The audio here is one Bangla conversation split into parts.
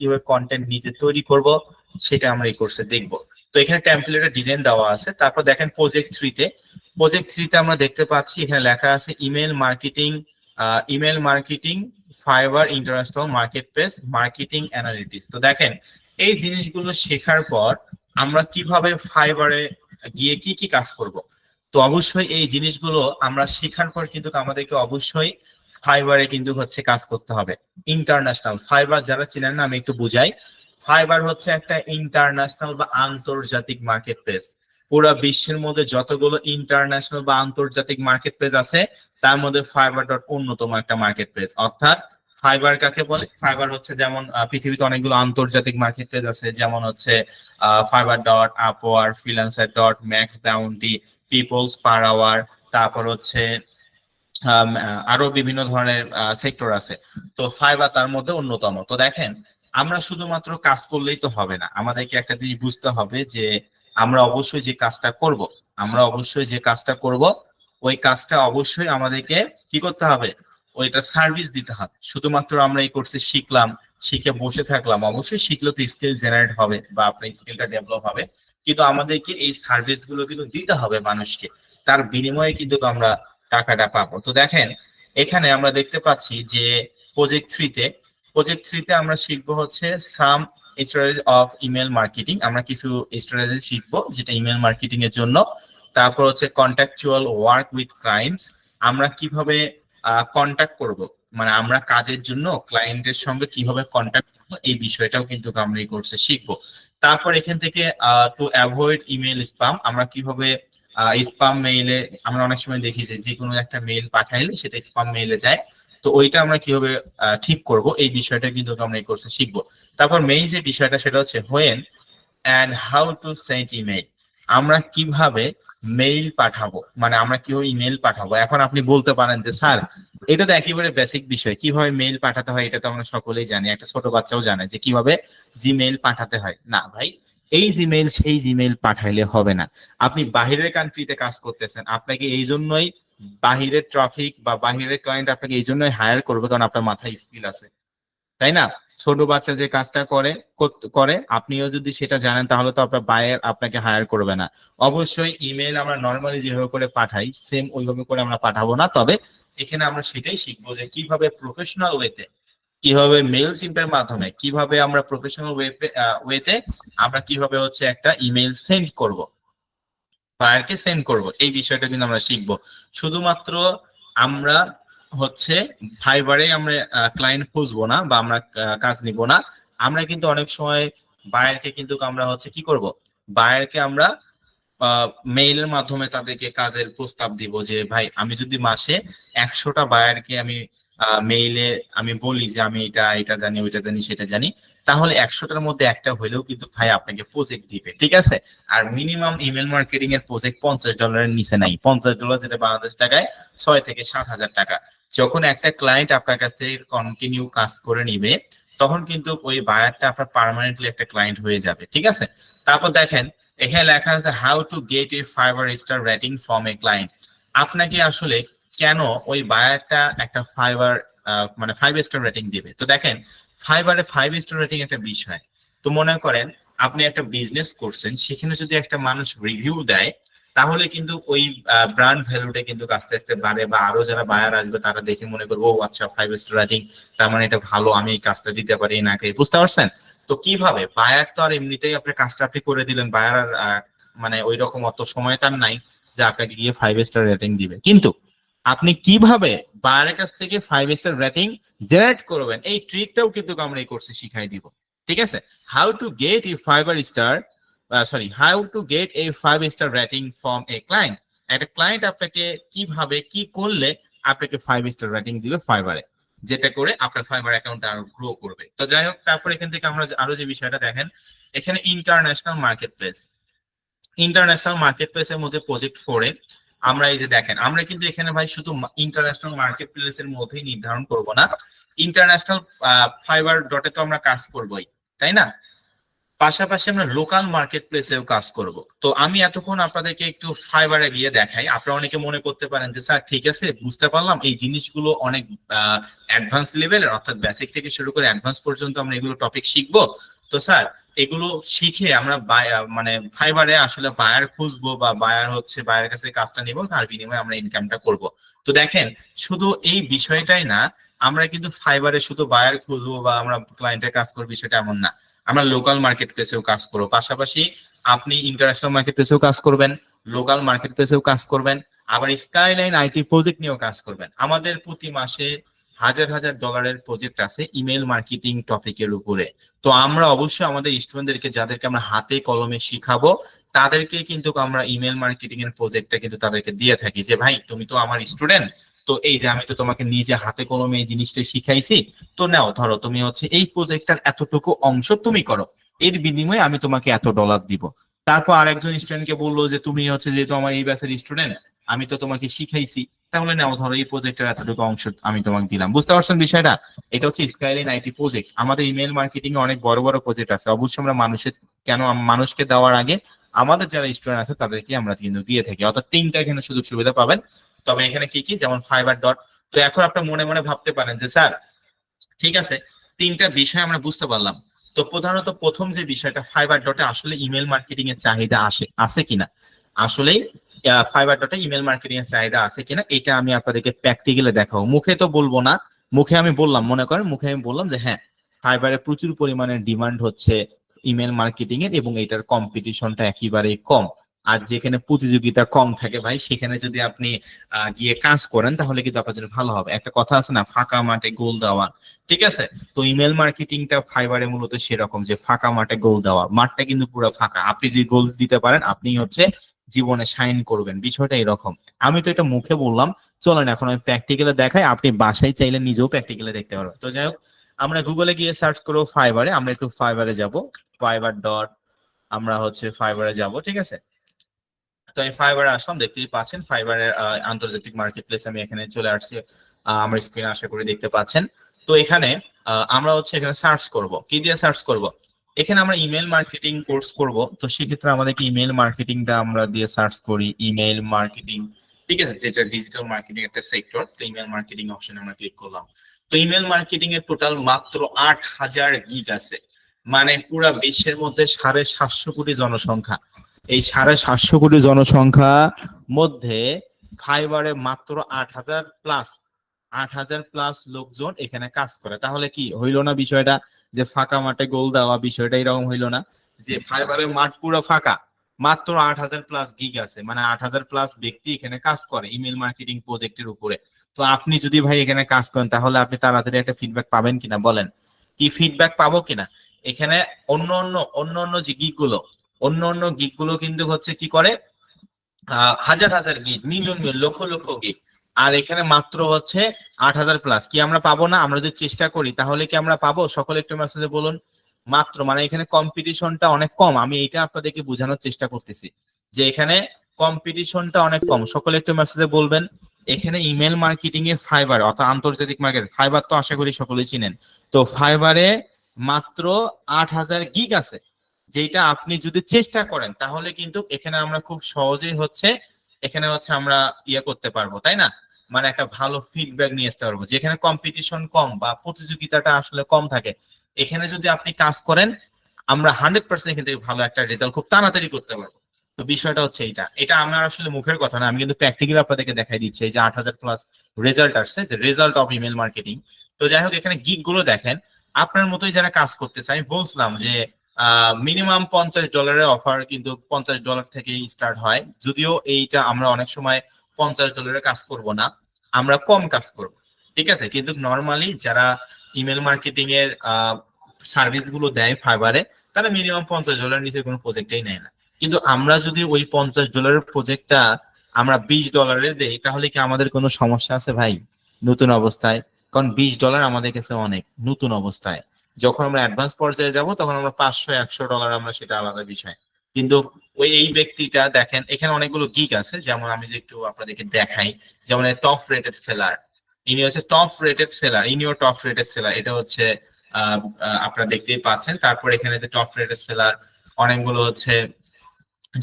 কীভাবে কন্টেন্ট নিজে তৈরি করব, সেটা আমরা এই কোর্সে দেখব। তো এখানে টেমপ্লেটের ডিজাইন দেওয়া আছে। তারপর দেখেন প্রজেক্ট থ্রিতে প্রজেক্ট থ্রিতে আমরা দেখতে পাচ্ছি, এখানে লেখা আছে email marketing email marketing Fiverr international marketplace marketing analytics তো দেখেন, এই জিনিসগুলো শেখার পর আমরা কীভাবে ফাইবারে গিয়ে কি কি কাজ করব? তো অবশ্যই এই জিনিসগুলো আমরা শেখার পর কিন্তু আমাদেরকে অবশ্যই ফাইবারে কিন্তু হচ্ছে কাজ করতে হবে। ইন্টারন্যাশনাল ফাইবার যারা চিনেন না, আমি একটু বুঝাই। ফাইবার হচ্ছে একটা ইন্টারন্যাশনাল বা আন্তর্জাতিক মার্কেট প্লেস পুরো বিশ্বের মধ্যে যতগুলো ইন্টারন্যাশনাল বা আন্তর্জাতিক মার্কেট প্লেস আছে, তার মধ্যে ফাইবার ডট অন্যতম একটা মার্কেট প্লেস অর্থাৎ ফাইবার কাকে বলে? ফাইবার হচ্ছে যেমন পৃথিবীতে অনেকগুলো আন্তর্জাতিক মার্কেট প্লেস আছে, যেমন হচ্ছে Fiverr dot Upwork freelancer dot MaxBounty peoples per hour তারপর হচ্ছে আরও বিভিন্ন ধরনের সেক্টর আছে। তো ফাইবার তার মধ্যে অন্যতম। তো দেখেন, আমরা শুধুমাত্র কাজ করলেই তো হবে না। আমাদেরকে একটা জিনিস বুঝতে হবে যে, আমরা অবশ্যই যে কাজটা করব, আমরা অবশ্যই যে কাজটা করব, ওই কাজটা অবশ্যই আমাদেরকে কি করতে হবে? ওইটা সার্ভিস দিতে হবে। শুধুমাত্র আমরা এই কোর্সে শিখলাম, শিখে বসে থাকলাম, অবশ্যই শিখলে তো স্কিল জেনারেট হবে বা আপনার স্কিলটা ডেভেলপ হবে। কিন্তু আমাদেরকে এই সার্ভিসগুলো কিন্তু দিতে হবে মানুষকে। তার বিনিময়ে কিন্তু আমরা টাকাটা পাবো। তো দেখেন, এখানে আমরা দেখতে পাচ্ছি যে প্রজেক্ট থ্রিতে প্রজেক্ট থ্রিতে আমরা শিখব হচ্ছে some storage of email marketing আমরা কিছু স্টোরেজ শিখব যেটা ইমেল মার্কেটিং এর জন্য। তারপর হচ্ছে কন্ট্যাকচুয়াল ওয়ার্ক উইথ ক্লায়েন্টস আমরা কীভাবে কন্ট্যাক্ট করব? মানে আমরা কাজের জন্য ক্লায়েন্টের সঙ্গে কীভাবে কন্ট্যাক্ট করব? এই বিষয়টাও কিন্তু আমরা এই কোর্সে শিখব। তারপর এখান থেকে টু অ্যাভয়েড ইমেল স্পাম আমরা কীভাবে স্পাম মেইলে আমরা অনেক সময় দেখি যে যে কোনো একটা মেইল পাঠাইলে সেটা স্পাম মেইলে যায়। তো ওইটা আমরা কীভাবে ঠিক করব? এই বিষয়টা কিন্তু আমরা এই কোর্সে শিখব। তারপর মেইন যে বিষয়টা সেটা হচ্ছে when and how to send email আমরা কীভাবে মেইল পাঠাবো? মানে আমরা কীভাবে ইমেল পাঠাবো? এখন আপনি বলতে পারেন যে, স্যার, এটা তো একেবারে বেসিক বিষয়। কীভাবে মেইল পাঠাতে হয়? এটা তো আমরা সকলেই জানি। একটা ছোট বাচ্চাও জানে যে কীভাবে জিমেইল পাঠাতে হয়। না ভাই এই জিমেইল সেই জিমেইল পাঠাইলে হবে না। আপনি বাহিরের কান্ট্রিতে কাজ করতেছেন, আপনাকে এই জন্যই বাহিরের ট্রাফিক বা বাহিরের ক্লায়েন্ট আপনাকে এই জন্যই হায়ার করবে কারণ আপনার মাথায় স্কিল আছে। তাই না? ছোট বাচ্চা যে কাজটা করে করে, আপনিও যদি সেটা জানেন তাহলে তো আপনার বায়ার আপনাকে হায়ার করবে না। অবশ্যই ইমেল আমরা নর্মালি যেভাবে করে পাঠাই সেম ওইভাবে করে আমরা পাঠাবো না, তবে এখানে আমরা সেটাই শিখব যে কীভাবে প্রফেশনাল ওয়েতে কীভাবে মেল সিম্পের মাধ্যমে, কীভাবে আমরা প্রফেশনাল ওয়েতে আমরা কীভাবে হচ্ছে একটা ইমেল সেন্ড করব বায়ারকে সেন্ড করব, এই বিষয়টা কিন্তু আমরা শিখব। শুধুমাত্র আমরা হচ্ছে ফাইবারে আমরা ক্লায়েন্ট খুঁজবো না বা আমরা কাজ নিব না। আমরা কিন্তু অনেক সময় বায়ারকে কিন্তু আমরা হচ্ছে কি করব বায়ারকে আমরা মেইলের মাধ্যমে তাদেরকে কাজের প্রস্তাব দিব যে, ভাই, আমি যদি মাসে একশোটা বায়ারকে আমি মেইলে আমি বলি যে আমি এটা এটা জানি, ওইটা জানি, সেটা জানি। তাহলে একশোটার মধ্যে একটা হইলেও কিন্তু ভাই আপনাকে প্রজেক্ট দিবে, ঠিক আছে? আর মিনিমাম ইমেল মার্কেটিং এর প্রজেক্ট পঞ্চাশ ডলারের নিচে নাই। পঞ্চাশ ডলার যেটা বাংলাদেশ টাকায়, ছয় থেকে সাত হাজার টাকা। যখন একটা ক্লায়েন্ট আপনার কাছ থেকে কন্টিনিউ কাজ করে নিবে, তখন কিন্তু ওই বায়ারটা আপনার পার্মানেন্টলি একটা ক্লায়েন্ট হয়ে যাবে, ঠিক আছে? তারপর দেখেন, এখানে লেখা আছে how to get a Fiverr star rating from a client আপনাকে আসলে কেন ওই বায়ারটা একটা ফাইবার মানে ফাইভ স্টার রেটিং দিবে? তো দেখেন ফাইবারে ফাইভ স্টার রেটিং একটা বিষয়। তো মনে করেন, আপনি একটা বিজনেস করছেন, সেখানে যদি একটা মানুষ রিভিউ দেয়, তাহলে কিন্তু ওই ব্র্যান্ড ভ্যালুটা কিন্তু আস্তে আস্তে বাড়ে বা আরও যারা বায়ার আসবে, তারা দেখে মনে করব ও আচ্ছা ফাইভ স্টার রেটিং তার মানে এটা ভালো, আমি এই কাজটা দিতে পারি নাকি বুঝতে পারছেন? তো কীভাবে? বায়ার তো আর এমনিতেই আপনার কাজটা আপনি করে দিলেন বায়ার আর মানে ওই রকম অত সময় তার নাই যে আপনাকে গিয়ে ফাইভ স্টার রেটিং দিবে। কিন্তু আপনি কীভাবে বায়ারের কাছ থেকে ফাইভ স্টার রেটিং জেনারেট করবেন? এই ট্রিকটাও কিন্তু আমরা এই কোর্সে শিখাই দিব। ঠিক আছে? How to get a Fiverr star sorry how to get a five star rating from a client একটা ক্লায়েন্ট আপনাকে কীভাবে, কি করলে আপনাকে ফাইভ স্টার রেটিং দিবে ফাইবারে যেটা করে আপনার ফাইবার অ্যাকাউন্ট আরও গ্রো করবে। তো যাই হোক, তারপর এখান থেকে আমরা আরও যে বিষয়টা দেখেন, এখানে international marketplace international market প্লেসের মধ্যে প্রজেক্ট ফোরে আমরা এই যে দেখেন, আমরা কিন্তু এখানে ভাই শুধু ইন্টারন্যাশনাল মার্কেট প্লেসের মধ্যেই নির্ধারণ করব না। ইন্টারন্যাশনাল ফাইবার ডটে তো আমরা কাজ করবই, তাই না? পাশাপাশি আমরা লোকাল মার্কেট প্লেসেও কাজ করব। তো আমি এতক্ষণ আপনাদেরকে একটু ফাইবারে গিয়ে দেখাই। আপনারা অনেকে মনে করতে পারেন যে, স্যার, ঠিক আছে, বুঝতে পারলাম। এই জিনিসগুলো অনেক অ্যাডভান্স লেভেলের অর্থাৎ বেসিক থেকে শুরু করে অ্যাডভান্স পর্যন্ত আমরা এগুলো টপিক শিখব। তো স্যার এগুলো শিখে আমরা মানে ফাইবারে আসলে বায়ার খুঁজবো বা বায়ার হচ্ছে বায়ার কাছে কাজটা নিব, তার বিনিময়ে আমরা ইনকামটা করব। তো দেখেন, শুধু এই বিষয়টাই না, আমরা কিন্তু ফাইবারে শুধু বায়ার খুঁজবো বা আমরা ক্লায়েন্টের কাজ করব বিষয়টা এমন না। আমরা লোকাল মার্কেট প্লেসেও কাজ করব। পাশাপাশি আপনি ইন্টারন্যাশনাল মার্কেট প্লেসেও কাজ করবেন লোকাল মার্কেট প্লেসেও কাজ করবেন, আবার স্কাইলাইন আইটি প্রজেক্ট নিয়েও কাজ করবেন। আমাদের প্রতি মাসে হাজার হাজার ডলারের প্রজেক্ট আছে ইমেল মার্কেটিং টপিকের উপরে। তো আমরা অবশ্যই আমাদের স্টুডেন্টদেরকে যাদেরকে আমরা হাতে কলমে শিখাবো, তাদেরকে কিন্তু আমরা ইমেল মার্কেটিং এর প্রজেক্টটা কিন্তু তাদেরকে দিয়ে থাকি যে, ভাই, তুমি তো আমার স্টুডেন্ট তো এই যে আমি তো তোমাকে নিজে হাতে কলমে এই জিনিসটা শিখাইছি, তো নাও, ধরো তুমি হচ্ছে এই প্রজেক্টটার এতটুকু অংশ তুমি করো, এর বিনিময়ে আমি তোমাকে এত ডলার দিব। তারপর আরেকজন স্টুডেন্টকে বলল যে, তুমি হচ্ছে যেহেতু আমার এই ব্যাচের স্টুডেন্ট আমি তো তোমাকে শিখাইছি। তাহলে নাও ধরো এই প্রজেক্টের এতটুকু অংশ আমি তোমাকে দিলাম। বুঝতে পারছেন বিষয়টা? এটা হচ্ছে স্কাইলাইন আইটি প্রজেক্ট আমাদের ইমেল মার্কেটিং এ অনেক বড় বড় প্রজেক্ট আছে। অবশ্যই আমরা মানুষের, কেন মানুষকে দেওয়ার আগে আমাদের যারা স্টুডেন্ট আছে তাদেরকে আমরা কিন্তু দিয়ে থাকি। অর্থাৎ তিনটা এখানে সুযোগ সুবিধা পাবেন। তবে এখানে কি কি? যেমন ফাইবার ডট তো এখন আপনার মনে মনে ভাবতে পারেন যে, স্যার, ঠিক আছে, তিনটা বিষয় আমরা বুঝতে পারলাম। তো প্রধানত প্রথম যে বিষয়টা ফাইবার ডটে আসলে ইমেল মার্কেটিং এর চাহিদা আসে, আছে কিনা? আসলেই ফাইবার ডটে ইমেল মার্কেটিং এর চাহিদা আছে কিনা, এটা আমি আপনাদেরকে প্র্যাকটিক্যালে দেখাবো। মুখে তো বলব না, মুখে আমি বললাম, মনে করেন মুখে আমি বললাম যে হ্যাঁ ফাইবারে প্রচুর পরিমাণে ডিমান্ড হচ্ছে ইমেল মার্কেটিং এর এবং এটার কম্পিটিশনটা একেবারেই কম। আর যেখানে প্রতিযোগিতা কম থাকে ভাই, সেখানে যদি আপনি গিয়ে কাজ করেন, তাহলে কিন্তু আপনার জন্য ভালো হবে। একটা কথা আছে না, ফাঁকা মাঠে গোল দেওয়া, ঠিক আছে? তো ইমেল মার্কেটিংটা ফাইবারে মূলত সেরকম যে ফাঁকা মাঠে গোল দেওয়া, মাঠটা কিন্তু পুরো ফাঁকা। আপনি যে গোল দিতে পারেন, আপনি হচ্ছে জীবনে সাইন করবেন, বিষয়টা এরকম। আমি তো এটা মুখে বললাম, চলেন এখন আমি প্র্যাকটিক্যালে দেখাই, আপনি বাসায় চাইলে নিজেও প্র্যাকটিক্যালে দেখতে পারবেন। তো যাই হোক, আমরা গুগলে গিয়ে সার্চ করব ফাইবারে আমরা একটু ফাইবারে যাব ফাইবার ডট আমরা হচ্ছে ফাইবারে যাব, ঠিক আছে? তো আমি ফাইবারে আসলাম, দেখতেই পাচ্ছেন ফাইবারের আন্তর্জাতিক মার্কেট প্লেস আমি এখানে চলে আসছি আমার স্ক্রিনে আশা করি দেখতে পাচ্ছেন। তো এখানে আমরা হচ্ছে এখানে সার্চ করব। কি দিয়ে সার্চ করব? এখানে আমরা ইমেল মার্কেটিং কোর্স করব, তো সেক্ষেত্রে আমাদেরকে ইমেল মার্কেটিংটা আমরা দিয়ে সার্চ করি ইমেল মার্কেটিং ঠিক আছে? যেটা ডিজিটাল মার্কেটিং একটা সেক্টর তো ইমেল মার্কেটিং অপশনে আমরা ক্লিক করলাম। তো ইমেল মার্কেটিং এর টোটাল মাত্র আট হাজার গিগ আছে মানে পুরা বিশ্বের মধ্যে সাড়ে সাতশো কোটি জনসংখ্যা। এই সাড়ে সাতশো কোটি জনসংখ্যা মধ্যে ফাইবারে মাত্র আট হাজার প্লাস আট হাজার প্লাস লোকজন এখানে কাজ করে। তাহলে কি হইল না বিষয়টা? যে ফাঁকা মাঠে গোল দেওয়া বিষয়টা এরকম হইল না? যে ফাইবারের মাঠ পুরো ফাঁকা। মাত্র আট হাজার প্লাস গিগ আছে। মানে আট হাজার প্লাস ব্যক্তি এখানে কাজ করে ইমেল মার্কেটিং প্রজেক্টের উপরে। তো আপনি যদি ভাই এখানে কাজ করেন, তাহলে আপনি তাড়াতাড়ি একটা ফিডব্যাক পাবেন কিনা? বলেন। কি ফিডব্যাক পাবো কিনা? এখানে অন্য অন্য অন্য অন্য যে গিগগুলো, অন্য অন্য গিগগুলো কিন্তু হচ্ছে কি করে? হাজার হাজার gig million million lakh lakh gig আর এখানে মাত্র হচ্ছে আট হাজার প্লাস কি আমরা পাবো না? আমরা যদি চেষ্টা করি, তাহলে কি আমরা পাবো? সকলে একটু মেসেজে বলুন। মাত্র মানে এখানে কম্পিটিশনটা অনেক কম। আমি এটা আপনাদেরকে বোঝানোর চেষ্টা করতেছি যে এখানে কম্পিটিশনটা অনেক কম। সকলে একটু মেসেজে বলবেন। এখানে ইমেল মার্কেটিং এর ফাইবার অর্থাৎ আন্তর্জাতিক মার্কেট ফাইবার তো আশা করি সকলেই চিনেন। তো ফাইবারে মাত্র আট হাজার গিগ আছে। যেটা আপনি যদি চেষ্টা করেন, তাহলে কিন্তু এখানে আমরা খুব সহজেই হচ্ছে, এখানে হচ্ছে আমরা ইয়ে করতে পারব, তাই না? মানে একটা ভালো ফিডব্যাক নিয়ে আসতে পারব। যেখানে কম্পিটিশন কম বা প্রতিযোগিতাটা আসলে কম থাকে, এখানে যদি আপনি কাজ করেন, আমরা হান্ড্রেড পার্সেন্ট এখান থেকে ভালো একটা রেজাল্ট খুব তাড়াতাড়ি করতে পারব। তো বিষয়টা হচ্ছে এইটা। এটা আমার আসলে মুখের কথা না, আমি কিন্তু আপনাদেরকে দেখাই দিচ্ছি। যে আট হাজার প্লাস রেজাল্ট আসছে, যে রেজাল্ট অফ ইমেল মার্কেটিং তো যাই হোক, এখানে গিগগুলো দেখেন, আপনার মতোই যারা কাজ করতেছে আমি বলছিলাম যে মিনিমাম পঞ্চাশ ডলারের অফার কিন্তু পঞ্চাশ ডলার থেকেই স্টার্ট হয়। যদিও এইটা আমরা অনেক সময় পঞ্চাশ ডলারের কাজ করব না। আমরা কম কাজ করব। ঠিক আছে? কিন্তু নর্মালি যারা ইমেল মার্কেটিং এর সার্ভিসগুলো দেয় ফাইবারে তারা মিনিমাম পঞ্চাশ ডলার নিচে কোনো প্রজেক্টেই নেয় না। কিন্তু আমরা যদি ওই পঞ্চাশ ডলারের প্রজেক্টটা আমরা বিশ ডলারের দেই, তাহলে কি আমাদের কোনো সমস্যা আছে ভাই? নতুন অবস্থায়। কারণ বিশ ডলার আমাদের কাছে অনেক নতুন অবস্থায়। যখন আমরা অ্যাডভান্স পর্যায়ে যাব, তখন আমরা পাঁচশো, একশো ডলার আমরা সেটা আলাদা বিষয়। কিন্তু ওই, এই ব্যক্তিটা দেখেন, এখানে অনেকগুলো গিক আছে, যেমন আমি যে একটু আপনাদেরকে দেখাই, যেমন টপ রেটেড সেলার ইনি হচ্ছে টপ রেটেড সেলার ইনিও টপ রেটেড সেলার এটা হচ্ছে আপনারা দেখতেই পাচ্ছেন, তারপর এখানে যে টপ রেটেড সেলার অনেকগুলো হচ্ছে,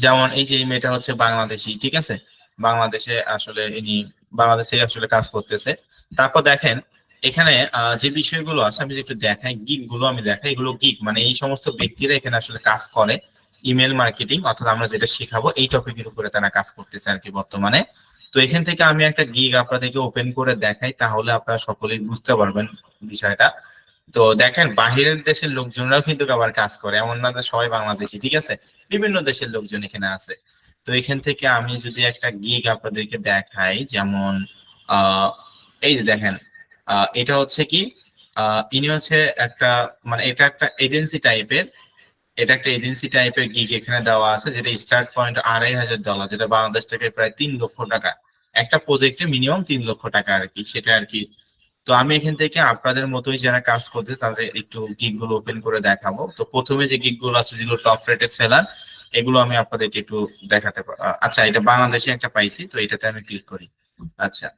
যেমন এই যে এই মেয়েটা হচ্ছে বাংলাদেশি, ঠিক আছে? বাংলাদেশে আসলে ইনি, বাংলাদেশে আসলে কাজ করতেছে, তারপর দেখেন, এখানে যে বিষয়গুলো আছে, আমি যে একটু দেখাই গিগগুলো আমি দেখাই, এগুলো গিক মানে এই সমস্ত ব্যক্তিরা এখানে আসলে কাজ করে ইমেল মার্কেটিং অর্থাৎ আমরা যেটা শেখাবো, এই টপিকের উপরে তারা কাজ করতেছে আর কি বর্তমানে। তো এখান থেকে আমি একটা গিগ আপনাদেরকে ওপেন করে দেখাই, তাহলে আপনারা সকলেই বুঝতে পারবেন বিষয়টা। তো দেখেন, বাহিরের দেশের লোকজনরাও কিন্তু আবার কাজ করে, এমন না যে সবাই বাংলাদেশি, ঠিক আছে? বিভিন্ন দেশের লোকজন এখানে আছে। তো এখান থেকে আমি যদি একটা গিগ আপনাদেরকে দেখাই, যেমন আহ এই যে দেখেন এটা হচ্ছে কি? ইনি হচ্ছে একটা মানে এটা একটা এজেন্সি টাইপের এটা একটা এজেন্সি টাইপের গিগ এখানে দেওয়া আছে যেটা স্টার্ট পয়েন্ট আড়াই হাজার ডলার যেটা বাংলাদেশ থেকে প্রায় তিন লক্ষ টাকা। একটা প্রজেক্টে মিনিমাম তিন লক্ষ টাকা আর কি সেটা আর কি। তো আমি এখান থেকে আপনাদের মতোই যারা কাজ করছে তাদের একটু গিগগুলো ওপেন করে দেখাবো। তো প্রথমে যে গিগগুলো আছে যেগুলো টপ রেটেড সেলার এগুলো আমি আপনাদেরকে একটু দেখাতে পার- আহ, আচ্ছা এটা বাংলাদেশে একটা পাইছি তো এটাতে আমি ক্লিক করি। আচ্ছা।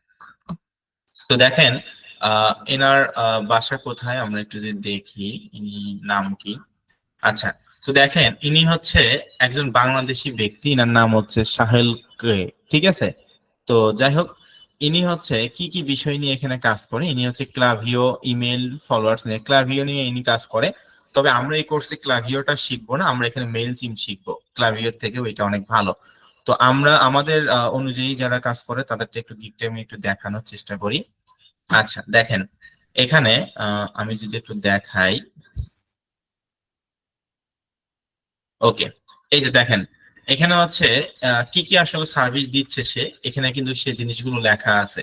তো দেখেন এনার বাসা কোথায়? আমরা একটু যদি দেখি নাম কি? আচ্ছা তো দেখেন, ইনি হচ্ছে একজন বাংলাদেশি ব্যক্তি, ইনার নাম হচ্ছে সাহেল কে, ঠিক আছে? তো যাই হোক, ইনি হচ্ছে কি কি বিষয় নিয়ে এখানে কাজ করে, ইনি হচ্ছে ক্লাভিও ইমেল ফলোয়ার্স নিয়ে, ক্লাভিও নিয়ে ইনি কাজ করে। তবে আমরা এই কোর্সে ক্লাভিওটা শিখব না, আমরা এখানে মেল চিম শিখব, ক্লাভিওর থেকে ওইটা অনেক ভালো। তো আমরা, আমাদের অনুযায়ী যারা কাজ করে, তাদেরকে একটু গিকটা আমি একটু দেখানোর চেষ্টা করি। আচ্ছা দেখেন, এখানে আমি যদি একটু দেখাই ওকে, এই যে দেখেন, এখানে হচ্ছে কি কি আসলে সার্ভিস দিচ্ছে সে, এখানে কিন্তু সে জিনিসগুলো লেখা আছে,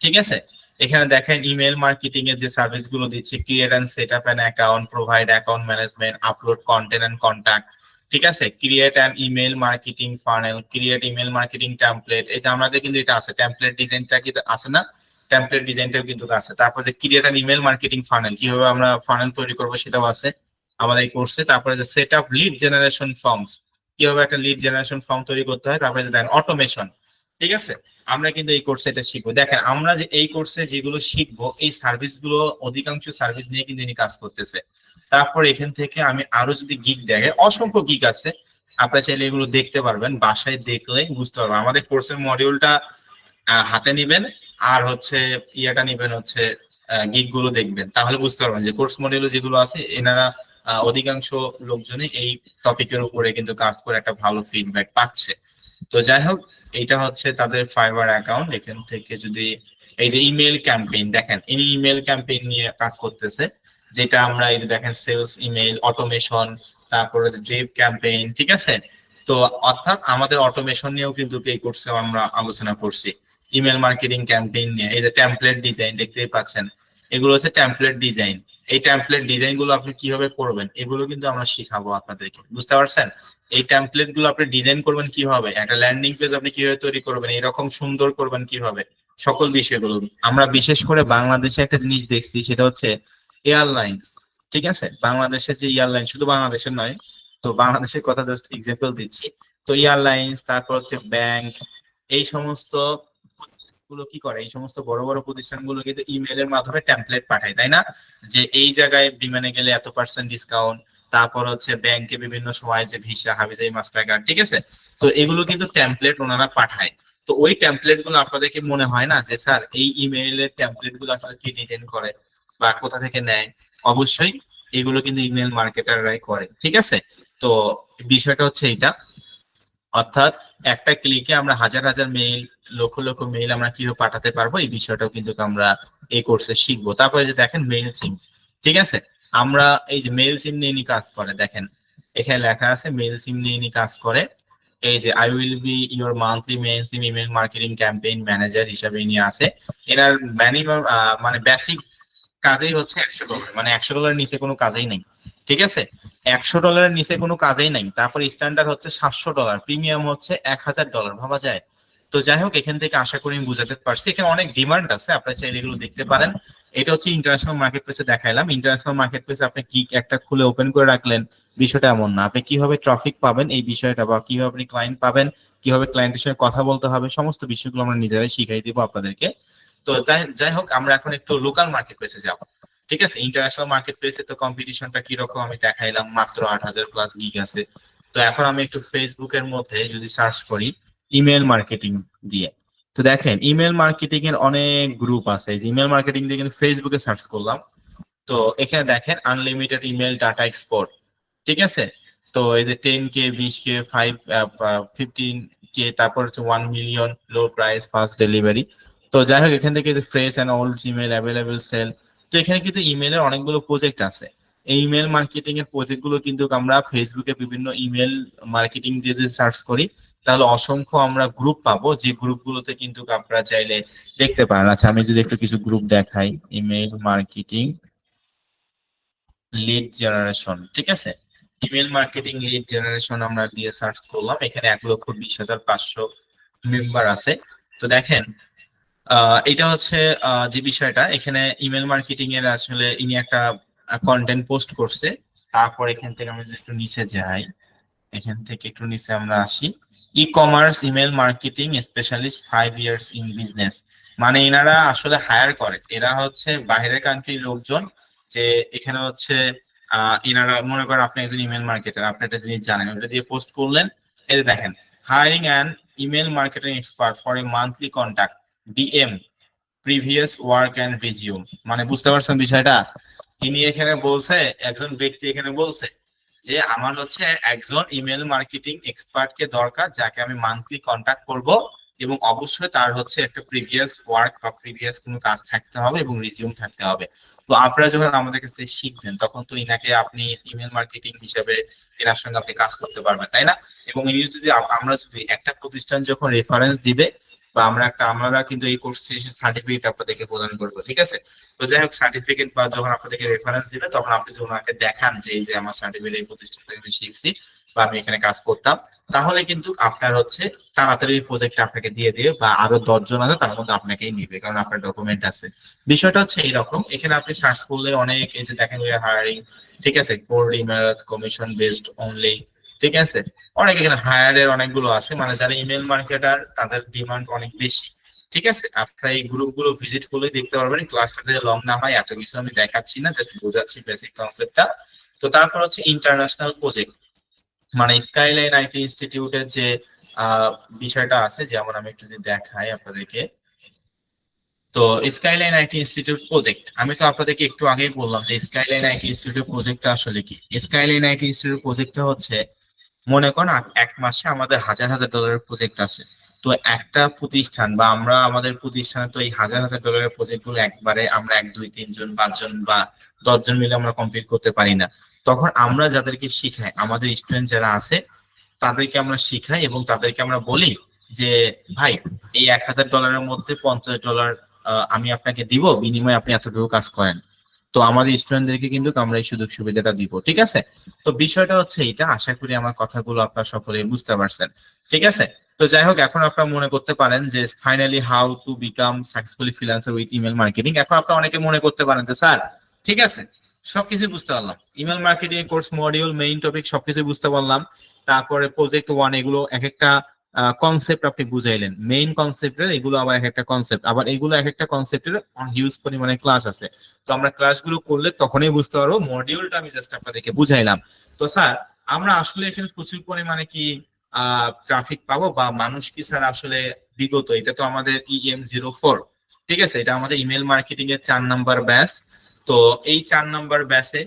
ঠিক আছে? এখানে দেখেন ইমেল মার্কেটিং এর যে সার্ভিসগুলো দিচ্ছে create and set up an account provide account management upload content and contact ঠিক আছে? Create an email marketing funnel create email marketing template এই যে আমাদের কিন্তু এটা আছে টেমপ্লেট ডিজাইনটা কি আছে না? টেমপ্লেট ডিজাইনটাও কিন্তু আছে। তারপর যে create an email marketing funnel কীভাবে আমরা ফানেল তৈরি করব সেটাও আছে। আমাদের এই কোর্সে তারপরে যে set up lead generation forms কীভাবে একটা লিড জেনারেশন ফর্ম তৈরি করতে হয়, তারপরে যে দেখেন অটোমেশন ঠিক আছে? আমরা কিন্তু এই কোর্সে এটা শিখব। দেখেন, আমরা যে এই কোর্সে যেগুলো শিখব, এই সার্ভিসগুলো অধিকাংশ সার্ভিস নিয়ে কিন্তু ইনি কাজ করতেছে। তারপর এখান থেকে আমি আরও যদি গিগ দেখে অসংখ্য গিগ আছে। আপনারা চাইলে এগুলো দেখতে পারবেন, বাসায় দেখলেই বুঝতে পারবেন। আমাদের কোর্সের মডিউলটা হাতে নেবেন, আর হচ্ছে ইয়েটা নেবেন হচ্ছে গিগগুলো দেখবেন। তাহলে বুঝতে পারবেন যে কোর্স মডিউল যেগুলো আছে, এনারা অধিকাংশ লোকজনই এই টপিকের উপরে কিন্তু কাজ করে একটা ভালো ফিডব্যাক পাচ্ছে। তো যাই হোক, এইটা হচ্ছে তাদের ফাইবার অ্যাকাউন্ট এখান থেকে যদি এই যে ইমেল ক্যাম্পেইন দেখেন, ইনি ইমেল ক্যাম্পেইন নিয়ে কাজ করতেছে, যেটা আমরা এই যে দেখেন সেলস ইমেল অটোমেশন তারপরে ড্রিপ ক্যাম্পেইন ঠিক আছে? তো অর্থাৎ আমাদের অটোমেশন নিয়েও কিন্তু এই কোর্সে আমরা আলোচনা করছি। ইমেল মার্কেটিং ক্যাম্পেইন নিয়ে, এই যে টেমপ্লেট ডিজাইন দেখতেই পাচ্ছেন, এগুলো হচ্ছে টেমপ্লেট ডিজাইন এই টেমপ্লেট ডিজাইনগুলো আপনি কীভাবে করবেন, এগুলো কিন্তু আমরা শিখাবো আপনাদেরকে। বুঝতে পারছেন? এই টেমপ্লেটগুলো আপনি ডিজাইন করবেন কীভাবে? একটা ল্যান্ডিং পেজ আপনি কীভাবে তৈরি করবেন? এরকম সুন্দর করবেন কীভাবে? সকল বিষয়গুলো। আমরা বিশেষ করে বাংলাদেশে একটা জিনিস দেখছি, সেটা হচ্ছে এয়ারলাইন্স ঠিক আছে? বাংলাদেশের যে এয়ারলাইন শুধু বাংলাদেশের নয়, তো বাংলাদেশের কথা জাস্ট এক্সাম্পল দিচ্ছি। তো এয়ারলাইন্স তারপর হচ্ছে ব্যাংক এই সমস্ত প্রতিষ্ঠানগুলো কি করে? এই সমস্ত বড় বড় প্রতিষ্ঠানগুলো কিন্তু ইমেলের মাধ্যমে টেমপ্লেট পাঠায়, তাই না? যে এই জায়গায় বিমানে গেলে এত পার্সেন্ট ডিসকাউন্ট তারপর হচ্ছে ব্যাংকে বিভিন্ন সময় যে ভিসা হাবিজাই মাস্টার কার্ড ঠিক আছে? তো এগুলো কিন্তু টেমপ্লেট ওনারা পাঠায়। তো ওই টেমপ্লেটগুলো আপনাদের কি মনে হয় না যে, স্যার, এই ইমেইলের টেমপ্লেটগুলো আসলে কি ডিজাইন করে বা কোথা থেকে নেয়? অবশ্যই এগুলো কিন্তু ইমেল মার্কেটাররাই করে, ঠিক আছে? তো বিষয়টা হচ্ছে এটা অর্থাৎ একটা ক্লিকে আমরা হাজার হাজার মেইল লক্ষ লক্ষ মেইল আমরা কীভাবে পাঠাতে পারব, এই বিষয়টাও কিন্তু আমরা এই কোর্সে শিখব। তারপরে যে দেখেন মেইল সিম ঠিক আছে? আমরা এই যে মেইল সিম নিয়ে কাজ করে, দেখেন, এখানে লেখা আছে মেইল সিম নিয়ে কাজ করে। এই যে I will be your monthly Mailchimp email marketing campaign manager হিসাবে নিয়ে আছে। এনার মিনিমাম মানে বেসিক কাজেই হচ্ছে একশো ডলার মানে একশো ডলারের নিচে কোনো কাজেই নেই। ঠিক আছে? একশো ডলারের নিচে কোনো কাজেই নাই। তারপর স্ট্যান্ডার্ড হচ্ছে সাতশো ডলার প্রিমিয়াম হচ্ছে এক হাজার ডলার, ভাবা যায়? তো যাই হোক, এখান থেকে আশা করি বুঝাতে পারছি। এখানে অনেক ডিমান্ড আছে, আপনারা চাইলে এগুলো দেখতে পারেন। এটা হচ্ছে ইন্টারন্যাশনাল মার্কেট প্লেসে দেখাইলাম। ইন্টারন্যাশনাল মার্কেট প্লেসে আপনি কি একটা খুলে ওপেন করে রাখলেন, বিষয়টা এমন না। আপনি কীভাবে ট্রাফিক পাবেন এই বিষয়টা বা কীভাবে আপনি ক্লায়েন্ট পাবেন, কীভাবে ক্লায়েন্টের সঙ্গে কথা বলতে হবে, সমস্ত বিষয়গুলো আমরা নিজেরাই শিখাই দিব আপনাদেরকে। তো যাই হোক, আমরা এখন একটু লোকাল মার্কেট প্লেসে যাব। ঠিক আছে ইন্টারন্যাশনাল মার্কেট প্লেসে তো কম্পিটিশনটা কীরকম? আমি দেখাইলাম মাত্র আট হাজার প্লাস গিগ আছে। তো এখন আমি একটু ফেসবুকের মধ্যে যদি সার্চ করি ইমেল মার্কেটিং দিয়ে। তো দেখেন ইমেল মার্কেটিং এর অনেক গ্রুপ আছে। ইমেল মার্কেটিং দিয়ে কিন্তু ফেসবুকে সার্চ করলাম। তো এখানে দেখেন আনলিমিটেড ইমেল ডাটা এক্সপোর্ট ঠিক আছে? তো এই যে টেন কে বিশ কে ফাইভ ফিফটিন কে তারপর হচ্ছে one million low price fast delivery তো যাই হোক, এখান থেকে যে fresh and old email available sale তো এখানে কিন্তু ইমেলের অনেকগুলো প্রজেক্ট আছে। এই ইমেল মার্কেটিং এর প্রজেক্টগুলো কিন্তু আমরা ফেসবুকে বিভিন্ন ইমেল মার্কেটিং দিয়ে যদি সার্চ করি, তাহলে অসংখ্য আমরা গ্রুপ পাবো। যে গ্রুপ গুলোতে কিন্তু আপনারা চাইলে দেখতে পারেন। আচ্ছা আমি যদি একটু কিছু গ্রুপ দেখাই। ইমেল মার্কেটিং লিড জেনারেশন ঠিক আছে? ইমেল মার্কেটিং লিড জেনারেশন আমরা দিয়ে সার্চ করলাম। এখানে এক লক্ষ বিশ হাজার পাঁচশো মেম্বার আছে। তো দেখেন এটা হচ্ছে যে বিষয়টা, এখানে ইমেল মার্কেটিং এর আসলে ইনি একটা কন্টেন্ট পোস্ট করছে। তারপর এখান থেকে আমরা একটু নিচে যাই, এখান থেকে একটু নিচে আমরা আসি। E commerce email marketing specialist five years in business মানে এনারা আসলে হায়ার করে। এরা হচ্ছে বাইরের কান্ট্রির লোকজন, যে এখানে হচ্ছে এনারা, মনে করেন আপনি একজন ইমেল মার্কেটার আপনি একটা জিনিস জানেন ওটা দিয়ে পোস্ট করলেন, এই দেখেন hiring an email marketing expert for a monthly contact DM previous work and resume মানে বুঝতে পারছেন বিষয়টা? ইনি এখানে বলছে, একজন ব্যক্তি এখানে বলছে যে, আমার হচ্ছে একজন ইমেল মার্কেটিং এক্সপার্ট কে দরকার, যাকে আমি মান্থলি কন্ট্যাক্ট করব এবং অবশ্যই তার হচ্ছে একটা প্রিভিয়াস ওয়ার্ক বা প্রিভিয়াস কোনো কাজ থাকতে হবে এবং রিজিউম থাকতে হবে। তো আপনারা যখন আমাদের কাছে শিখবেন, তখন তো ইনাকে আপনি ইমেল মার্কেটিং হিসেবে এনার সঙ্গে আপনি কাজ করতে পারবেন, তাই না? এবং ইনি যদি আমরা যদি একটা প্রতিষ্ঠান যখন রেফারেন্স দিবে বা আমরা একটা, আমরা কিন্তু এই কোর্স শেষে সার্টিফিকেট আপনাদেরকে প্রদান করব, ঠিক আছে? তো যাই হোক সার্টিফিকেট বা যখন আপনাদেরকে রেফারেন্স দিবে, তখন আপনি যদি ওনাকে দেখান যে এই যে আমার সার্টিফিকেট এই প্রতিষ্ঠান থেকে আমি শিখছি বা আমি এখানে কাজ করতাম, তাহলে কিন্তু আপনার হচ্ছে তাড়াতাড়ি প্রজেক্ট আপনাকে দিয়ে দিবে বা আরও দশজন আছে, তার মধ্যে আপনাকেই নিবে, কারণ আপনার ডকুমেন্ট আছে। বিষয়টা হচ্ছে এইরকম, এখানে আপনি সার্চ করলে অনেক, এই যে দেখেন হায়ারিং ঠিক আছে? Cold emails commission based only ঠিক আছে? অনেক এখানে হায়ারের অনেকগুলো আছে মানে যারা ইমেল মার্কেটার তাদের ডিমান্ড অনেক বেশি। ঠিক আছে? আপনারা এই গ্রুপগুলো ভিজিট করলে দেখতে পারবেন ক্লাসটা যে লং না হয়, এত কিছু আমি দেখাচ্ছি না জাস্ট বোঝাচ্ছি বেসিক কনসেপ্টটা তো তারপর হচ্ছে ইন্টারন্যাশনাল প্রজেক্ট মানে স্কাইলাইন আইটি ইনস্টিটিউটের যে বিষয়টা আছে, যেমন আমি একটু যদি দেখাই আপনাদেরকে। তো স্কাইলাইন আইটি ইনস্টিটিউট প্রজেক্ট আমি তো আপনাদেরকে একটু আগেই বললাম যে স্কাইলাইন আইটি ইনস্টিটিউট প্রজেক্টটা আসলে কি? স্কাইলাইন আইটি ইনস্টিটিউট প্রজেক্টটা হচ্ছে মনে করেন এক মাসে আমাদের হাজার হাজার ডলারের প্রজেক্ট আছে। তো একটা প্রতিষ্ঠান বা আমরা আমাদের প্রতিষ্ঠানে তো এই হাজার হাজার ডলারের প্রজেক্টগুলো একবারে আমরা এক, দুই তিনজন পাঁচজন বা দশজন মিলে আমরা কমপ্লিট করতে পারি না। তখন আমরা যাদেরকে শিখাই, আমাদের স্টুডেন্ট যারা আছে, তাদেরকে আমরা শিখাই এবং তাদেরকে আমরা বলি যে, ভাই, এই এক হাজার ডলারের মধ্যে পঞ্চাশ ডলার আমি আপনাকে দিব, বিনিময়ে আপনি এতটুকু কাজ করেন। তো আমাদের স্টুডেন্টদেরকে কিন্তু আমরা এই সুযোগ সুবিধাটা দিব, ঠিক আছে? তো বিষয়টা হচ্ছে এটা আশা করি আমার কথাগুলো আপনারা সকলে বুঝতে পারছেন, ঠিক আছে? তো যাই হোক, এখন আপনারা মনে করতে পারেন যে finally how to become successfully freelancer with email marketing এখন আপনারা অনেকে মনে করতে পারেন যে, স্যার, ঠিক আছে সবকিছু বুঝতে পারলাম। Email marketing course module main topic সবকিছু বুঝতে পারলাম। তারপরে প্রজেক্ট ওয়ান এগুলো এক একটা কনসেপ্ট আপনি বুঝাইলেন। মেইন কনসেপ্টের এগুলো আবার এক একটা কনসেপ্ট আবার এগুলো এক একটা কনসেপ্টের হিউজ পরিমাণে ক্লাস আছে। তো আমরা ক্লাসগুলো করলে তখনই বুঝতে পারব মডিউলটা আমি জাস্ট আপনাদেরকে বুঝাইলাম। তো স্যার, আমরা আসলে এখানে প্রচুর পরিমাণে কি ট্রাফিক পাবো বা মানুষ কি স্যার আসলে বিগত, এটা তো আমাদের ইএম জিরো ফোর ঠিক আছে? এটা আমাদের ইমেল মার্কেটিং এর চার নাম্বার ব্যাস তো এই চার নাম্বার ব্যাচে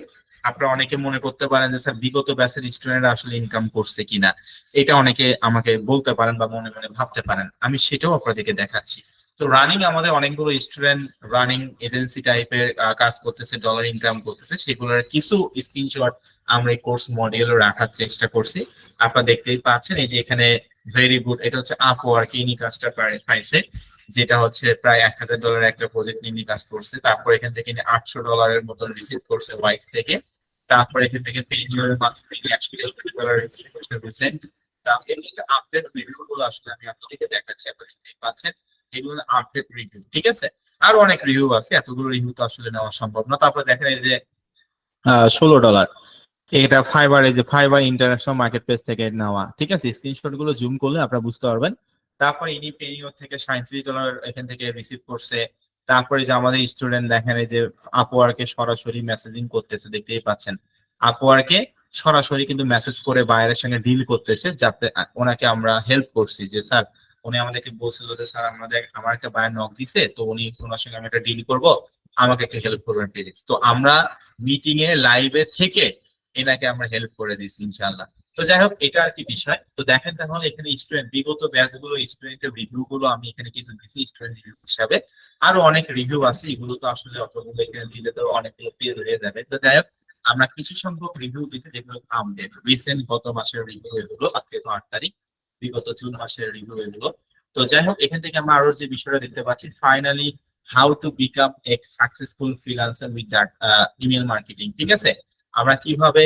আপনারা অনেকে মনে করতে পারেন যে, স্যার, বিগত ব্যাচের স্টুডেন্টরা আসলে ইনকাম করছে কিনা? এটা অনেকে আমাকে বলতে পারেন বা মনে মনে ভাবতে পারেন। আমি সেটাও আপনাদেরকে দেখাচ্ছি। তো রানিং আমাদের অনেকগুলো স্টুডেন্ট রানিং এজেন্সি টাইপের কাজ করতেছে ডলার ইনকাম করতেছে। সেগুলোর কিছু স্ক্রিনশট আমরা এই কোর্স মডিউলে রাখার চেষ্টা করছি। আপনারা দেখতেই পাচ্ছেন এই যে এখানে ভেরি গুড এটা হচ্ছে আপওয়ার্ক ইনি কাজটা পাইছে। যেটা হচ্ছে প্রায় এক হাজার ডলার একটা প্রজেক্ট নিয়ে কাজ করছে। তারপর এখান থেকে আটশো ডলারের মতন রিসিভ করছে ওয়াইস থেকে। তারপর এখান থেকে পেজের মাধ্যমে একশো ডলার রিসিভ করতে হয়েছে আপডেট রিভিউ গুলো আসলে আমি আপনাদেরকে দেখাচ্ছি, আপনারা দেখতেই পাচ্ছেন। এগুলো আপডেট রিভিউ ঠিক আছে? আর অনেক রিভিউ আছে, এতগুলো রিভিউ তো আসলে নেওয়া সম্ভব না। তারপর দেখেন এই যে ষোলো ডলার এটা ফাইবার এই যে ফাইবার ইন্টারন্যাশনাল মার্কেট প্লেস থেকে নেওয়া, ঠিক আছে? স্ক্রিনশটগুলো জুম করলে আপনারা বুঝতে পারবেন। তারপর ইনি পেনিও থেকে সাঁত্রিশ ডলার এখান থেকে রিসিভ করছে। তারপরে যে আমাদের স্টুডেন্ট দেখেন এই যে আপওয়ার্কে সরাসরি মেসেজিং করতেছে, দেখতেই পাচ্ছেন। আপওয়ার্কে সরাসরি কিন্তু মেসেজ করে বাইরের সঙ্গে ডিল করতেছে, যাতে ওনাকে আমরা হেল্প করছি যে, স্যার, উনি আমাদেরকে বলছিল যে, স্যার, আমাদের আমার একটা বায়ার নক দিছে, তো উনি ওনার সঙ্গে আমি একটা ডিল করব, আমাকে একটু হেল্প করবেন প্লিজ তো আমরা মিটিং এ লাইভে থেকে এনাকে আমরা হেল্প করে দিচ্ছি ইনশাআল্লাহ। তো যাই হোক এটা আর কি বিষয়। তো দেখেন তাহলে এখানে স্টুডেন্ট বিগত ব্যাচগুলো স্টুডেন্টের রিভিউ গুলো আমি এখানে কিছু দিচ্ছি স্টুডেন্ট রিভিউ হিসাবে। আরও অনেক রিভিউ আছে, এগুলো তো আসলে অতগুলো এখানে দিলে তো অনেকগুলো পেজ হয়ে যাবে। তো যাই হোক আমরা কিছু সংখ্যক রিভিউ দিচ্ছি যেগুলো আপডেট রিসেন্ট গত মাসের রিভিউ এগুলো, আজকে তো আট তারিখ, বিগত জুন মাসের রিভিউ এগুলো। তো যাই হোক এখান থেকে আমরা আরও যে বিষয়টা দেখতে পাচ্ছি finally how to become a successful freelancer with that email marketing ঠিক আছে? আমরা কীভাবে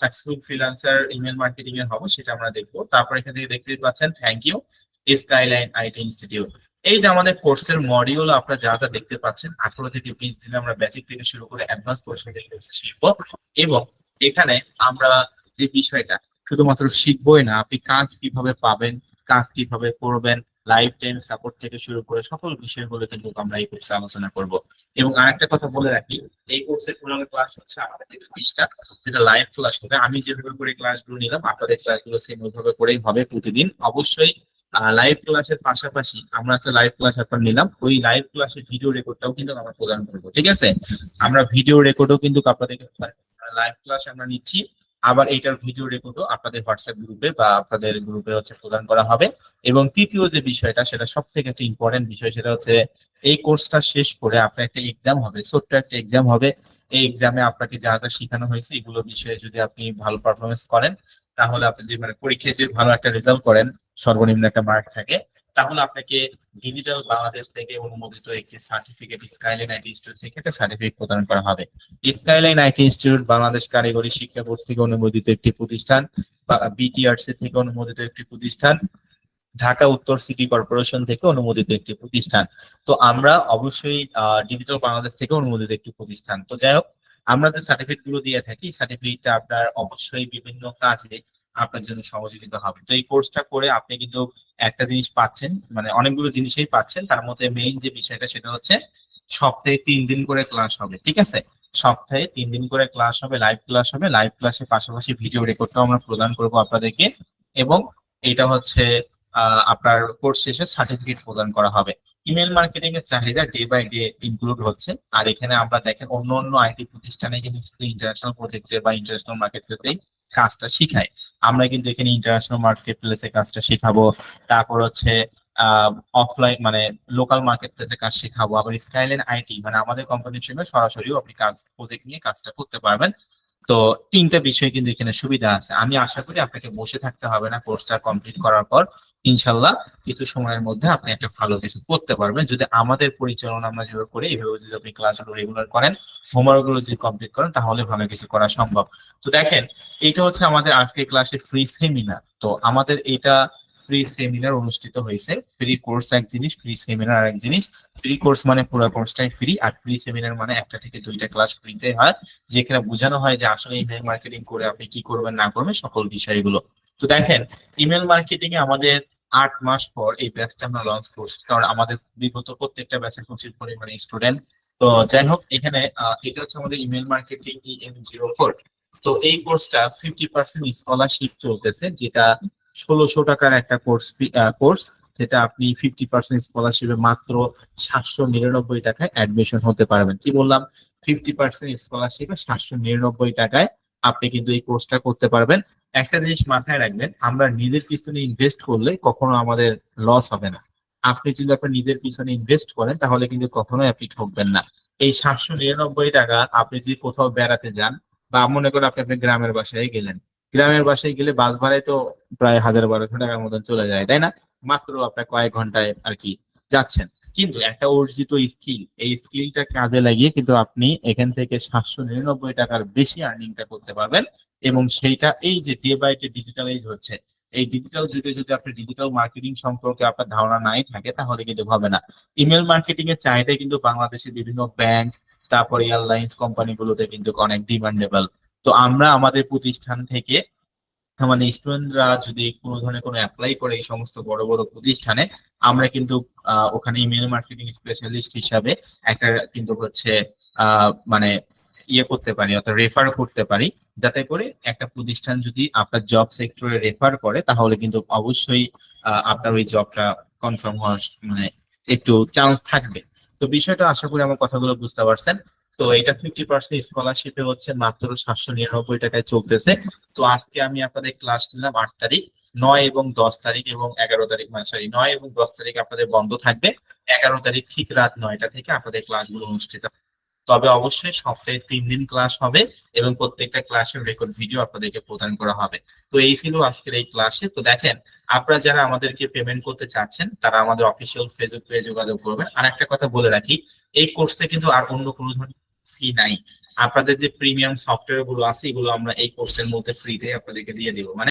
সাকসেসফুল ফ্রিল্যান্সার ইমেল মার্কেটিং এর হব সেটা আমরা দেখব। তারপর এখান থেকে দেখতে পাচ্ছেন thank you Skyline IT institute এই যে আমাদের কোর্সের মডিউল আপনারা যা যা দেখতে পাচ্ছেন, আঠারো থেকে বিশ দিনে আমরা বেসিক থেকে শুরু করে অ্যাডভান্স কোর্স শিখব। এবং এখানে আমরা যে বিষয়টা, শুধুমাত্র শিখবোই না, আপনি কাজ কীভাবে পাবেন, কাজ কীভাবে করবেন লাইফ টাইম সাপোর্ট থেকে শুরু করে সকল বিষয়গুলো কিন্তু আমরা এই কোর্সে আলোচনা করব। এবং আরেকটা কথা বলে রাখি, এই কোর্সের পুরোনো ক্লাস হচ্ছে আমাদের কিন্তু বিশটা যেটা লাইভ ক্লাস হবে। আমি যেভাবে করে ক্লাসগুলো নিলাম, আপনাদের ক্লাসগুলো সেম ওইভাবে করেই হবে প্রতিদিন। অবশ্যই লাইভ ক্লাসের পাশাপাশি আমরা একটা লাইভ ক্লাস এখন নিলাম, ওই লাইভ ক্লাসের ভিডিও রেকর্ডটাও কিন্তু আমরা প্রদান করব, ঠিক আছে? আমরা ভিডিও রেকর্ডও কিন্তু আপনাদেরকে লাইভ ক্লাস আমরা নিচ্ছি। আবার এইটার ভিডিও রেকর্ডও আপনাদের হোয়াটসঅ্যাপ গ্রুপে বা আপনাদের গ্রুপে হচ্ছে প্রদান করা হবে। এবং তৃতীয় যে বিষয়টা, সেটা সব থেকে একটা ইম্পর্টেন্ট বিষয়, সেটা হচ্ছে এই কোর্সটা শেষ করে আপনার একটা এক্সাম হবে, ছোট্ট একটা এক্সাম হবে। এই এক্সামে আপনাকে যা যা শেখানো হয়েছে, এগুলো বিষয়ে যদি আপনি ভালো পারফরমেন্স করেন, তাহলে আপনি যে মানে পরীক্ষায় যে ভালো একটা রেজাল্ট করেন, সর্বনিম্ন একটা মার্ক থাকে। তাহলে আপনাকে ডিজিটাল বাংলাদেশ থেকে অনুমোদিত একটি সার্টিফিকেট স্কাইলাইন আইটি ইনস্টিটিউট থেকে একটা সার্টিফিকেট প্রদান করা হবে। স্কাইলাইন আইটি ইনস্টিটিউট বাংলাদেশ কারিগরি শিক্ষা বোর্ড থেকে অনুমোদিত একটি প্রতিষ্ঠান বিটিআরসি থেকে অনুমোদিত একটি প্রতিষ্ঠান, ঢাকা উত্তর সিটি কর্পোরেশন থেকে অনুমোদিত একটি প্রতিষ্ঠান। তো আমরা অবশ্যই ডিজিটাল বাংলাদেশ থেকে অনুমোদিত একটি প্রতিষ্ঠান। তো যাই হোক, আমরা যে সার্টিফিকেটগুলো দিয়ে থাকি সার্টিফিকেটটা আপনার অবশ্যই বিভিন্ন কাজে আপনার জন্য সহযোগিতা হবে। তো এই কোর্সটা করে আপনি কিন্তু একটা জিনিস পাচ্ছেন মানে অনেকগুলো জিনিসই পাচ্ছেন। তার মধ্যে মেইন যে বিষয়টা সেটা হচ্ছে সপ্তাহে তিন দিন করে ক্লাস হবে, ঠিক আছে? সপ্তাহে তিন দিন করে ক্লাস হবে লাইভ ক্লাস হবে। লাইভ ক্লাসের পাশাপাশি ভিডিও রেকর্ডটাও আমরা প্রদান করব আপনাদেরকে এবং এটা হচ্ছে আপনার কোর্স শেষে সার্টিফিকেট প্রদান করা হবে। ইমেল মার্কেটিং এর চাহিদা ডে বাই ডে ইনক্লুড হচ্ছে। আর এখানে আমরা দেখেন অন্য অন্য আইটি প্রতিষ্ঠানে কিন্তু ইন্টারন্যাশনাল প্রজেক্টে বা ইন্টারন্যাশনাল মার্কেটে কাজটা শিখাই আমরা কিন্তু এখানে ইন্টারন্যাশনাল মার্কেট প্লেসে কাজটা শেখাবো। তারপর হচ্ছে অফলাইন মানে লোকাল মার্কেট প্লেসে কাজ শেখাবো। আবার স্কাইলাইন আইটি মানে আমাদের কোম্পানির সঙ্গে সরাসরি আপনি কাজ প্রজেক্ট নিয়ে কাজটা করতে পারবেন। তো তিনটা বিষয় কিন্তু এখানে সুবিধা আছে। আমি আশা করি আপনাকে বসে থাকতে হবে না কোর্সটা কমপ্লিট করার পর। ইনশাল্লাহ কিছু সময়ের মধ্যে আপনি একটা ভালো কিছু করতে পারবেন। যদি আমাদের পরিচালনা আমরা যেভাবে করি, এইভাবে যদি আপনি ক্লাসগুলো রেগুলার করেন হোমওয়ার্কগুলো যদি কমপ্লিট করেন, তাহলে ভালো কিছু করা সম্ভব। তো দেখেন এটা হচ্ছে আমাদের আজকে ক্লাসের ফ্রি সেমিনার তো আমাদের এটা ফ্রি সেমিনার অনুষ্ঠিত হয়েছে। ফ্রি কোর্স এক জিনিস ফ্রি সেমিনার আর এক জিনিস। ফ্রি কোর্স মানে পুরো কোর্সটাই ফ্রি আর ফ্রি সেমিনার মানে একটা থেকে দুইটা ক্লাস ফ্রিতে হয়। যেখানে বোঝানো হয় যে আসলে ইমেল মার্কেটিং করে আপনি কি করবেন, না করবেন, সকল বিষয়গুলো। তো দেখেন ইমেল মার্কেটিং এ আমাদের আট মাস পর এই ব্যাচটা আমরা লঞ্চ করছি। কারণ আমাদের বিগত প্রত্যেকটা ব্যাচে প্রচুর পরিমাণে স্টুডেন্ট তো যাই হোক, এখানে এটা হচ্ছে আমাদের email marketing EM zero four তো এই কোর্সটা ফিফটি পার্সেন্ট স্কলারশিপ চলতেছে, যেটা ষোলোশো টাকার একটা কোর্স কোর্স যেটা আপনি ফিফটি পার্সেন্ট স্কলারশিপে মাত্র সাতশো নিরানব্বই টাকায় অ্যাডমিশন হতে পারবেন। কি বললাম? ফিফটি পার্সেন্ট স্কলারশিপে সাতশো নিরানব্বই টাকায় আপনি কিন্তু এই কোর্সটা করতে পারবেন। একটা জিনিস মাথায় রাখবেন, আমরা নিজের পিছনে ইনভেস্ট করলে কখনো আমাদের লস হবে না। আপনি যদি আপনার নিজের পিছনে ইনভেস্ট করেন, তাহলে কিন্তু কখনোই আপনি ঠকবেন না। এই সাতশো নিরানব্বই টাকা আপনি যদি কোথাও বেড়াতে যান বা মনে করেন আপনি আপনি গ্রামের বাসায় গেলেন, গ্রামের বাসায় গেলে বাস ভাড়ায় তো প্রায় হাজার বারোশো টাকার মতন চলে যায়, তাই না? মাত্র আপনার কয়েক ঘন্টায় আর কি যাচ্ছেন। কিন্তু একটা অর্জিত স্কিল এই স্কিলটা কাজে লাগিয়ে কিন্তু আপনি এখান থেকে সাতশো নিরানব্বই টাকার বেশি আর্নিংটা করতে পারবেন এবং সেইটা এই যে ডে বাই ডে ডিজিটালাইজ হচ্ছে, এই ডিজিটাল যুগে যদি আপনি ডিজিটাল মার্কেটিং সম্পর্কে আপনার ধারণা নাই থাকে, তাহলে কিন্তু হবে না। ইমেল মার্কেটিং এর চাহিদা কিন্তু বাংলাদেশের বিভিন্ন ব্যাংক তারপর এয়ারলাইন্স কোম্পানিগুলোতে কিন্তু অনেক ডিমান্ডেবল তো আমরা আমাদের প্রতিষ্ঠান থেকে মানে স্টুডেন্টরা যদি কোনো ধরনের কোনো অ্যাপ্লাই করে এই সমস্ত বড় বড় প্রতিষ্ঠানে, আমরা কিন্তু ওখানে ইমেল মার্কেটিং স্পেশালিস্ট হিসাবে একটা কিন্তু হচ্ছে মানে ইয়ে করতে পারি, অর্থাৎ রেফার করতে পারি। যাতে করে একটা প্রতিষ্ঠান যদি আপনার জব সেক্টরে রেফার করে, তাহলে কিন্তু অবশ্যই আপনার ওই জবটা কনফার্ম হওয়ার মানে একটু চান্স থাকবে। তো বিষয়টা আশা করি আমার কথাগুলো বুঝতে পারছেন। তো এটা ফিফটি পার্সেন্ট স্কলারশিপে হচ্ছে মাত্র সাতশো নিরানব্বই টাকায় চলতেছে। তো আজকে আমি আপনাদের ক্লাস নিলাম আট তারিখ, নয় এবং দশ তারিখ এবং এগারো তারিখ মানে সরি নয় এবং দশ তারিখ আপনাদের বন্ধ থাকবে। এগারো তারিখ ঠিক রাত নয়টা থেকে আপনাদের ক্লাসগুলো অনুষ্ঠিত তবে অবশ্যই সপ্তাহে তিন দিন ক্লাস হবে এবং প্রত্যেকটা ক্লাসের রেকর্ড ভিডিও আপনাদেরকে প্রদান করা হবে। তো এই ছিল আজকের এই ক্লাসে তো দেখেন, আপনারা যারা আমাদেরকে পেমেন্ট করতে চাচ্ছেন, তারা আমাদের অফিসিয়াল ফেসবুক পেজে যোগাযোগ করবেন। আর একটা কথা বলে রাখি, এই কোর্সে কিন্তু আর অন্য কোনো ধরনের ফি নাই। আপনাদের যে প্রিমিয়াম সফটওয়্যারগুলো আছে, এগুলো আমরা এই কোর্সের মধ্যে ফ্রিতে আপনাদেরকে দিয়ে দিব। মানে